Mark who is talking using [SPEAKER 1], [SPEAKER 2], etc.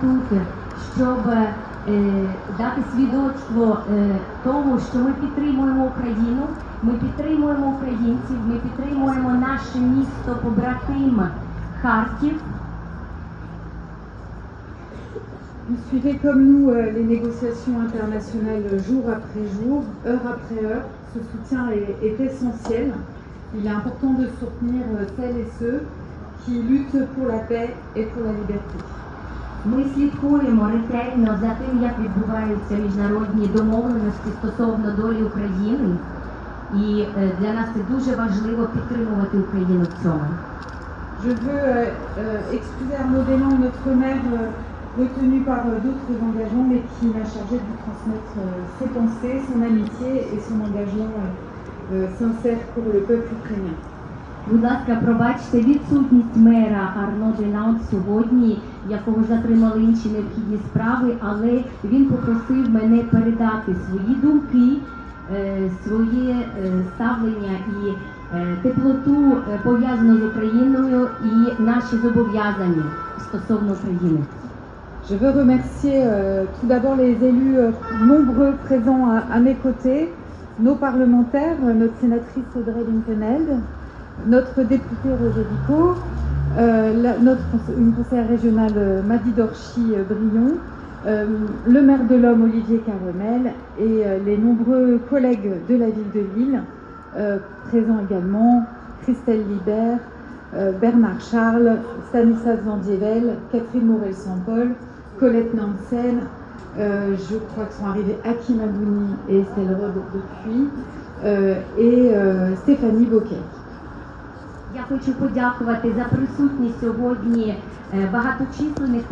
[SPEAKER 1] тут, щоб е, дати свідоцтво е, тому, що ми підтримуємо Україну, ми підтримуємо українців, ми підтримуємо наше місто побратим Харків.
[SPEAKER 2] Vous suivez comme nous euh, les négociations internationales jour après jour, heure après heure. Ce soutien est, est essentiel. Il est important de soutenir euh, celles et ceux qui luttent pour la paix et pour la liberté.
[SPEAKER 1] Ми слідкуємо ретельно за тим, як відбуваються міжнародні домовленості стосовно долі України. І е, для нас це дуже важливо підтримувати Україну в цьому.
[SPEAKER 2] Je veux euh, euh, excuser Arnaud notre maire, euh, retenu par euh, d'autres engagements, mais qui m'a chargé de lui transmettre euh, ses pensées, son amitié et son engagement euh, euh, sincère pour le peuple ukrainien.
[SPEAKER 1] Будь ласка, пробачте відсутність мера Арно Делаут сьогодні, якого затримали інші необхідні справи, але він попросив мене передати свої думки, е, своє е, ставлення і е, теплоту пов'язану з Україною і наші зобов'язання стосовно України.
[SPEAKER 2] Je veux remercier euh, tout d'abord les élus euh, nombreux présents à, à mes côtés, nos parlementaires, notre sénatrice Audrey Linkenheld, notre député Roger euh, notre une conseillère régionale euh, Madi Dorchy-Brion, euh, le maire de l'Homme Olivier Caronel et les nombreux collègues de la ville de Lille, présents également Christelle Libert, Bernard Charles, Stanislas Vandievel, Catherine Morel-Saint-Paul, Colette Nansen, je crois que sont arrivés Hakim Abouni et Estelle Rode depuis, et Stéphanie Bocquet.
[SPEAKER 1] Я хочу подякувати за присутність сьогодні е, багаточисленних